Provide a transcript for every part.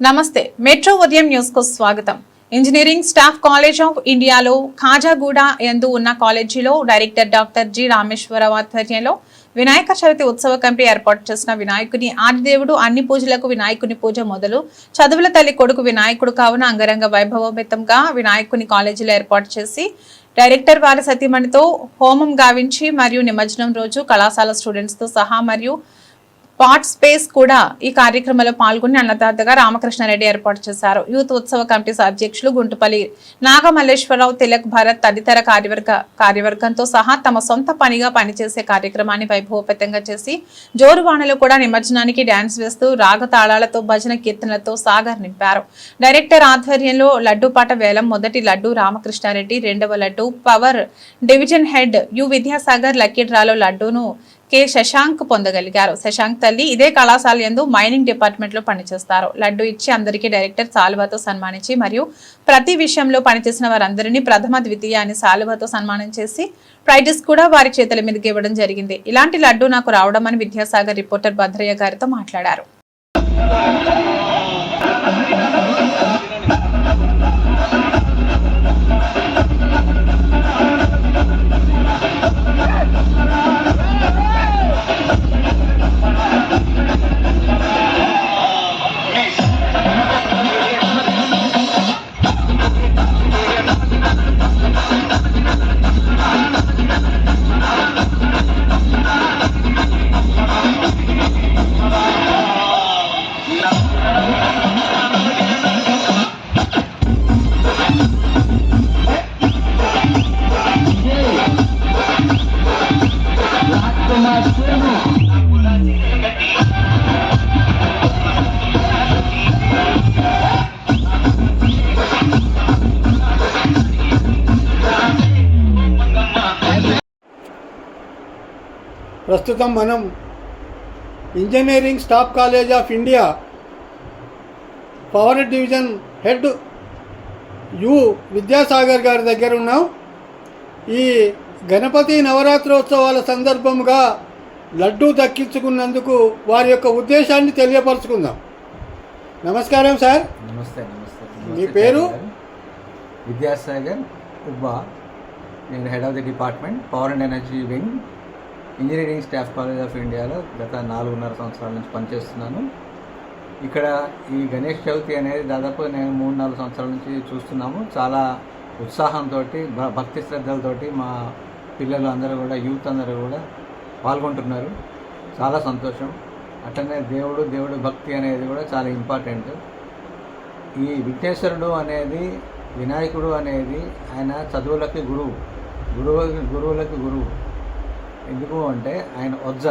నమస్తే మెట్రో ఉదయం న్యూస్కు స్వాగతం. ఇంజనీరింగ్ స్టాఫ్ కాలేజ్ ఆఫ్ ఇండియాలో ఖాజాగూడ ఎందు ఉన్న కాలేజీలో డైరెక్టర్ డాక్టర్ జి రామేశ్వరరావు ఆధ్వర్యంలో వినాయక చవితి ఉత్సవ కమిటీ ఏర్పాటు చేసిన వినాయకుని ఆదిదేవుడు అన్ని పూజలకు వినాయకుని పూజ మొదలు చదువుల తల్లి కొడుకు వినాయకుడు కావున అంగరంగ వైభవోపేతంగా వినాయకుని కాలేజీలో ఏర్పాటు చేసి డైరెక్టర్ వారి సతీమణితో హోమం గావించి మరియు నిమజ్జనం రోజు కళాశాల స్టూడెంట్స్తో సహా మరియు పాట్ స్పేస్ కూడా ఈ కార్యక్రమంలో పాల్గొని అన్నదాతగా రామకృష్ణారెడ్డి ఏర్పాటు చేశారు. యూత్ ఉత్సవ కమిటీ అధ్యక్షులు గుంటుపల్లి నాగమల్లేశ్వరరావు తిలక్ భరత్ తదితర కార్యవర్గ కార్యవర్గంతో సహా తమ సొంత పనిగా పనిచేసే కార్యక్రమాన్ని వైభవోపేతంగా చేసి జోరువాణలు కూడా నిమజ్జనానికి డ్యాన్స్ వేస్తూ రాగతాళాలతో భజన కీర్తనలతో సాగర్ నింపారు. డైరెక్టర్ ఆధ్వర్యంలో లడ్డూపాట వేలం మొదటి లడ్డు రామకృష్ణారెడ్డి రెండవ laddu power division head U Vidyasagar lucky డ్రాలో లడ్డూను కె శశాంక్ పొందగలిగారు. శశాంక్ తల్లి ఇదే కళాశాల యందు మైనింగ్ డిపార్ట్మెంట్లో పనిచేస్తారు. లడ్డు ఇచ్చి అందరికీ డైరెక్టర్ సాల్వాతో సన్మానించి మరియు ప్రతి విషయంలో పనిచేసిన వారందరినీ ప్రథమ ద్వితీయ అని సాల్వాతో సన్మానం చేసి ప్రైజెస్ కూడా వారి చేతుల మీదకి ఇవ్వడం జరిగింది. ఇలాంటి లడ్డు నాకు రావడం అని విద్యాసాగర్ రిపోర్టర్ భద్రయ్య గారితో మాట్లాడారు. ప్రస్తుతం మనం engineering staff college of India power division head U Vidyasagar గారి దగ్గర ఉన్నాం. ఈ గణపతి నవరాత్రోత్సవాల సందర్భంగా లడ్డూ దక్కించుకున్నందుకు వారి యొక్క ఉద్దేశాన్ని తెలియపరచుకుందాం. నమస్కారం సార్. నమస్తే నమస్తే. మీ పేరు? సాగర్. విద్యాసాగర్ ఉబ్బా. నేను head of the department power and energy wing engineering staff college of ఇండియాలో గత నాలుగున్నర సంవత్సరాల నుంచి పనిచేస్తున్నాను. ఇక్కడ ఈ గణేష్ చవితి అనేది దాదాపు నేను మూడు నాలుగు సంవత్సరాల నుంచి చూస్తున్నాము. చాలా ఉత్సాహంతో భక్తి శ్రద్ధలతోటి మా పిల్లలు అందరూ కూడా యూత్ అందరూ కూడా పాల్గొంటున్నారు. చాలా సంతోషం. అట్లనే దేవుడు దేవుడు భక్తి అనేది కూడా చాలా ఇంపార్టెంట్. ఈ విఘ్నేశ్వరుడు అనేది వినాయకుడు అనేది ఆయన చదువులకి గురువు. గురువు గురువులకి గురువు. ఎందుకు అంటే ఆయన వజ్జ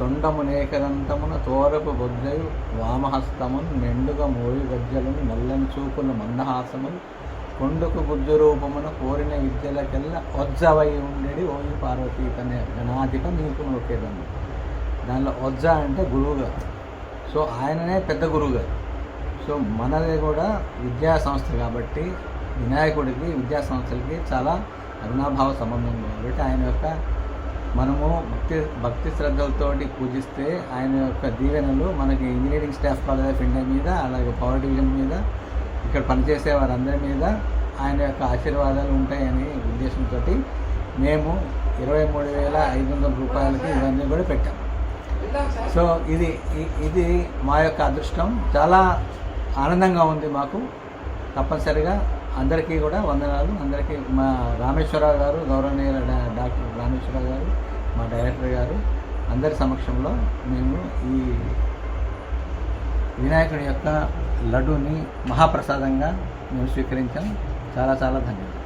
తొండమునేకదంతమున తోరపు బొజ్జయు వామహస్తమును మెండుగా మోయి గజ్జలను నల్లని చూపులు మందహాసములు కొండకు బుద్ధు రూపమున కోరిన విద్యలకెల్లా వజ్జవై ఉండేది ఓయి పార్వతీ కనే గణాధిక నీకు నొక్కేదన్ను దానిలో వజ్జ అంటే గురువుగారు. సో ఆయననే పెద్ద గురువుగారు. సో మనది కూడా విద్యా సంస్థ కాబట్టి వినాయకుడికి విద్యా సంస్థలకి చాలా అరుణాభావ సంబంధం ఉంది. కాబట్టి ఆయన యొక్క మనము భక్తి భక్తి శ్రద్ధలతోటి పూజిస్తే ఆయన యొక్క దీవెనలు మనకి engineering staff college of India మీద అలాగే పవర్ డివిజన్ మీద ఇక్కడ పనిచేసే వారందరి మీద ఆయన యొక్క ఆశీర్వాదాలు ఉంటాయని ఉద్దేశంతో మేము ఇరవై మూడు వేల ఐదు వందల రూపాయలకి ఇవన్నీ కూడా పెట్టాం. సో ఇది ఇది మా యొక్క అదృష్టం. చాలా ఆనందంగా ఉంది మాకు. తప్పనిసరిగా అందరికీ కూడా వందనాలు. అందరికీ మా రామేశ్వరరావు గారు గౌరవనీయుల డాక్టర్ రామేశ్వరరావు గారు మా డైరెక్టర్ గారు అందరి సమక్షంలో మేము ఈ వినాయకుడి యొక్క లడ్డూని మహాప్రసాదంగా మేము స్వీకరించాం. చాలా చాలా ధన్యవాదాలు.